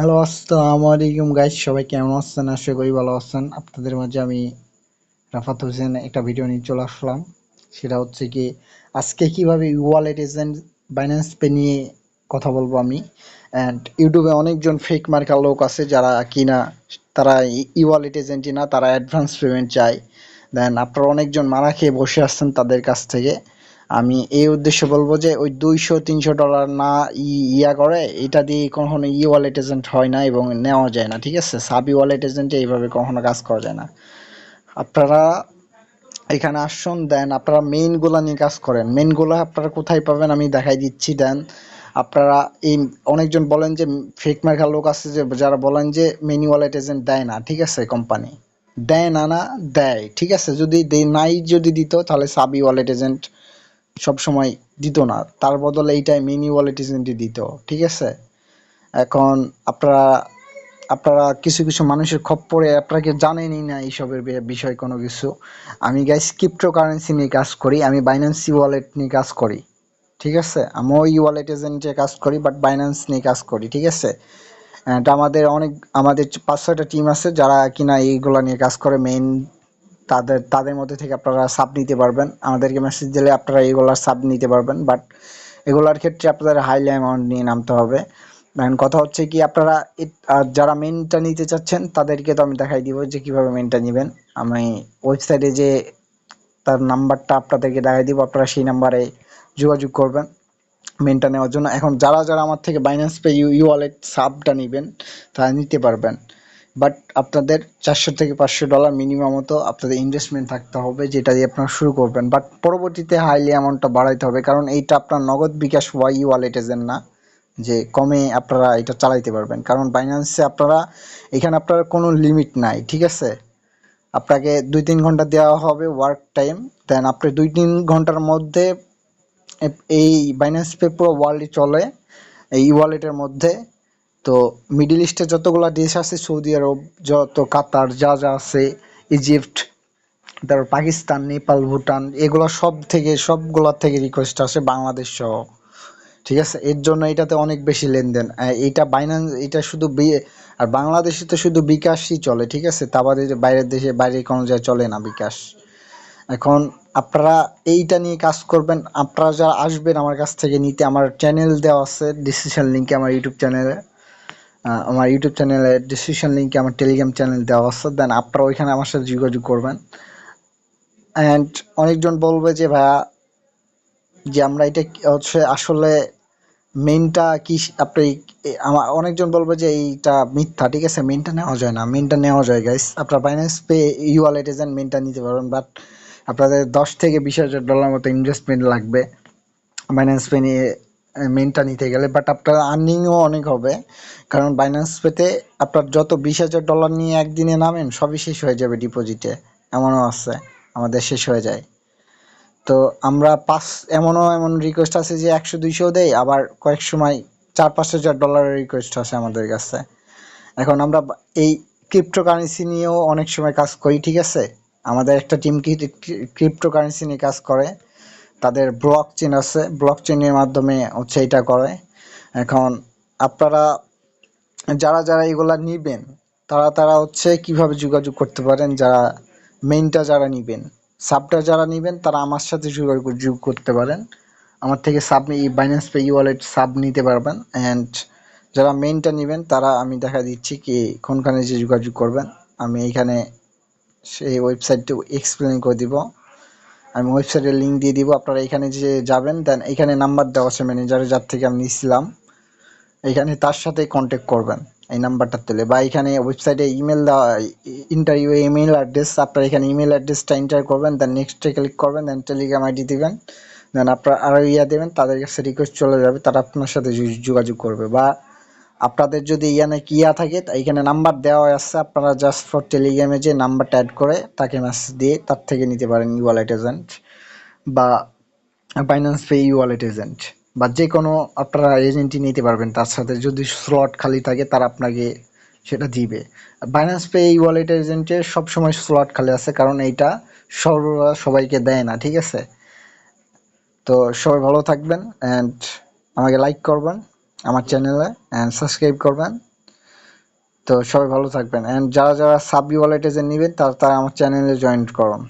Hello আসসালামু আলাইকুম guys সবাই কেমন আছেন? আশা করি ভালো আছেন। আপনাদের মাঝে আমি রাফাত হোসেন একটা ভিডিও নিয়ে চলে আসলাম। সেটা হচ্ছে কি, আজকে কীভাবে ওয়ালেট এজেন্ট বাইন্যান্স পে নিয়ে কথা বলব আমি। অ্যান্ড ইউটিউবে অনেকজন ফেক মার্কার লোক আছে যারা কিনা, তারা ই ওয়ালেট এজেন্টই না, তারা অ্যাডভান্স পেমেন্ট চায়। দেন আপনারা অনেকজন মারা খেয়ে বসে আসছেন তাদের কাছ থেকে। আমি এই উদ্দেশ্যে বলব যে ওই দুইশো, তিনশো ডলার না ইয়া করে, এটা দিয়ে কখনো ই ওয়ালেট এজেন্ট হয় না এবং নেওয়া যায় না, ঠিক আছে? সাবি ওয়ালেট এজেন্টে এইভাবে কখনো কাজ করা যায় না। আপনারা এখানে আসুন, দেন আপনারা মেইনগুলো নিয়ে কাজ করেন। মেইনগুলো আপনারা কোথায় পাবেন আমি দেখাই দিচ্ছি, দেন আপনারা এই অনেকজন বলেন যে ফেক মার্কা লোক আছে যে, যারা বলেন যে মেনি ওয়ালেট এজেন্ট দেয় না, ঠিক আছে কোম্পানি দেয় না না, দেয়, ঠিক আছে? যদি নাই যদি দিত, তাহলে সাবি ওয়ালেট এজেন্ট সব সময় দিত না। তার বদলে এইটাই মিনি ওয়ালেট এজেন্টই দিত, ঠিক আছে? এখন আপনারা আপনারা কিছু কিছু মানুষের খপ্পরে আপনাকে জানেনই না এইসবের বিষয় কোনো কিছু। আমি গাইস ক্রিপ্টো কারেন্সি নিয়ে কাজ করি, আমি বাইন্যান্সি ওয়ালেট নিয়ে কাজ করি, ঠিক আছে? আমি ওই ওয়ালেট এজেন্টে কাজ করি বাট বাইন্যান্স নিয়ে কাজ করি, ঠিক আছে? আমাদের অনেক, আমাদের পাঁচ ছয়টা টিম আছে যারা কিনা এইগুলা নিয়ে কাজ করে মেইন তাদের তাদের মধ্যে থেকে আপনারা সাব নিতে পারবেন। আমাদেরকে মেসেজ দিলে আপনারা এগুলার সাব নিতে পারবেন। বাট এগুলার ক্ষেত্রে আপনাদের হাইলি অ্যামাউন্ট নিয়ে নামতে হবে। দেন কথা হচ্ছে কি, আপনারা যারা মেনটা নিতে চাচ্ছেন, তাদেরকে তো আমি দেখাই দিব যে কীভাবে মেনটা নেবেন। আমি ওয়েবসাইটে যে তার নাম্বারটা আপনাদেরকে দেখাই দিব, আপনারা সেই নাম্বারে যোগাযোগ করবেন মেনটা নেওয়ার জন্য। এখন যারা যারা আমার থেকে বাইন্যান্স পে ইউ ওয়ালেট সাবটা নেবেন, তারা নিতে পারবেন। বাট আপনাদের চারশো থেকে পাঁচশো ডলার মিনিমাম মতো আপনাদের ইনভেস্টমেন্ট থাকতে হবে, যেটা দিয়ে আপনারা শুরু করবেন। বাট পরবর্তীতে হাইলি অ্যামাউন্টটা বাড়াইতে হবে, কারণ এইটা আপনার নগদ বিকাশ ওয়াই ওয়ালেট এজেন্ট না, যে কমে আপনারা এটা চালাইতে পারবেন। কারণ বাইন্যান্সে আপনারা, এখানে আপনার কোনো লিমিট নাই, ঠিক আছে? আপনাকে দুই তিন ঘণ্টা দেওয়া হবে ওয়ার্ক টাইম দেন আপনি দুই তিন ঘণ্টার মধ্যে এই বাইন্যান্স পে পুরো ওয়ার্ল্ডে চলে, এই ওয়ালেটের মধ্যে তো মিডিল ইস্টে যতগুলো দেশ আছে সৌদি আরব যত কাতার যা যা আছে ইজিপ্ট তারপর পাকিস্তান নেপাল ভুটান এগুলো সব থেকে সবগুলোর থেকে রিকোয়েস্ট আসে বাংলাদেশ সহ। ঠিক আছে? এর জন্য এটাতে অনেক বেশি লেনদেন। এইটা বাইন্যান্স এটা শুধু আর বাংলাদেশে তো শুধু বিকাশই চলে, ঠিক আছে? তা বাদে বাইরের দেশে, বাইরে কোনো জায়গায় চলে না বিকাশ। এখন আপনারা এইটা নিয়ে কাজ করবেন, আপনারা যারা আসবেন আমার কাছ থেকে নিতে, আমার চ্যানেল দেওয়া আছে ডিসক্রিপশন লিঙ্কে আমার ইউটিউব চ্যানেলে আমার ইউটিউব চ্যানেলে ডিসক্রিপশন লিঙ্কে আমার টেলিগ্রাম চ্যানেল দেওয়া আছে দেন আপনারা ওইখানে আমার সাথে যোগাযোগ করবেন। অ্যান্ড অনেকজন বলবে যে, ভাইয়া, যে আমরা এটা হচ্ছে আসলে মেনটা কি, আপনি আমার অনেকজন বলবে যে, এইটা মিথ্যা, ঠিক আছে? মেনটা নেওয়া যায় না মেনটা নেওয়া যায় গাইস আপনার Binance pay U wallet agent মেনটা নিতে পারবেন বাট আপনাদের দশ থেকে বিশ হাজার ডলার মতো ইনভেস্টমেন্ট লাগবে। বাইন্যান্স পে নিয়ে মেনটা নিতে গেলে বাট আপনার আর্নিংও অনেক হবে। কারণ বাইন্যান্স পেতে আপনার যত বিশ হাজার ডলার নিয়ে একদিনে নামেন, সবই শেষ হয়ে যাবে ডিপোজিটে এমনও আছে, আমাদের শেষ হয়ে যায়। তো আমরা পাঁচ, এমনও এমন রিকোয়েস্ট আছে যে একশো দুইশো দেয় আবার কয়েক সময় চার, পাঁচ হাজার ডলারের রিকোয়েস্ট আছে আমাদের কাছে। এখন আমরা এই ক্রিপ্টো কারেন্সি নিয়েও অনেক সময় কাজ করি, ঠিক আছে? আমাদের একটা টিম ক্রিপ্টো কারেন্সি নিয়ে কাজ করে। তাদের ব্লক চেন আছে। ব্লক চেনের মাধ্যমে হচ্ছে এটা করে। এখন আপনারা যারা যারা এগুলা নিবেন, তারা তারা হচ্ছে কীভাবে যোগাযোগ করতে পারেন? যারা মেইনটা যারা নিবেন সাবটা যারা নিবেন, তারা আমার সাথে যোগাযোগ করতে পারেন। আমার থেকে sub Binance pay wallet sub নিতে পারবেন। অ্যান্ড যারা মেইনটা নেবেন, তারা আমি দেখা দিচ্ছি কি কোনখানে যে যোগাযোগ করবেন। আমি এইখানে সেই ওয়েবসাইটটি এক্সপ্লেন করে দিব। আমি ওয়েবসাইটের লিঙ্ক দিয়ে দিব। আপনারা এখানে যে যাবেন দেন এখানে নাম্বার দেওয়া আছে ম্যানেজারের যার থেকে আমি নিয়েছিলাম এখানে তার সাথে কন্ট্যাক্ট করবেন এই নাম্বারটা তুলে বা এখানে ওয়েবসাইটে ইমেল দেওয়া ইন্টারভিউ ইমেল অ্যাড্রেস আপনার এখানে ইমেল অ্যাড্রেসটা এন্টার করবেন দেন নেক্সটে ক্লিক করবেন দেন টেলিগ্রাম আইডি দিবেন। দেন আপনার আরও ইয়া দেবেন, তাদের কাছে রিকোয়েস্ট চলে যাবে, তারা আপনার সাথে যোগ- যোগাযোগ করবে। বা আপনাদের যদি ইয়ানে কিয়া থাকে এখানে নাম্বার দেওয়া আছে, আপনারা জাস্ট ফর টেলিগ্রামে যে নাম্বারটা অ্যাড করে তাকে মেসেজ দিয়ে তার থেকে নিতে পারেন ওয়ালেট এজেন্ট বা বাইন্যান্স পে ওয়ালেট এজেন্ট বা যে কোনো আপনারা এজেন্টই নিতে পারবেন, তার সাথে যদি স্লট খালি থাকে তারা আপনাকে সেটা দিবে। বাইন্যান্স পে ই ওয়ালেট এজেন্টের সবসময় স্লট খালি আছে, কারণ এইটা সর্বদা সবাইকে দেয় না, ঠিক আছে? তো সবাই ভালো থাকবেন অ্যান্ড আমাকে লাইক করবেন। আমার চ্যানেলে অ্যান্ড সাবস্ক্রাইব করবেন। তো সবাই ভালো থাকবেন। অ্যান্ড যারা যারা সাবি ওয়ালেটে যে নেবেন, তারা তারা আমার চ্যানেলে জয়েন করুন।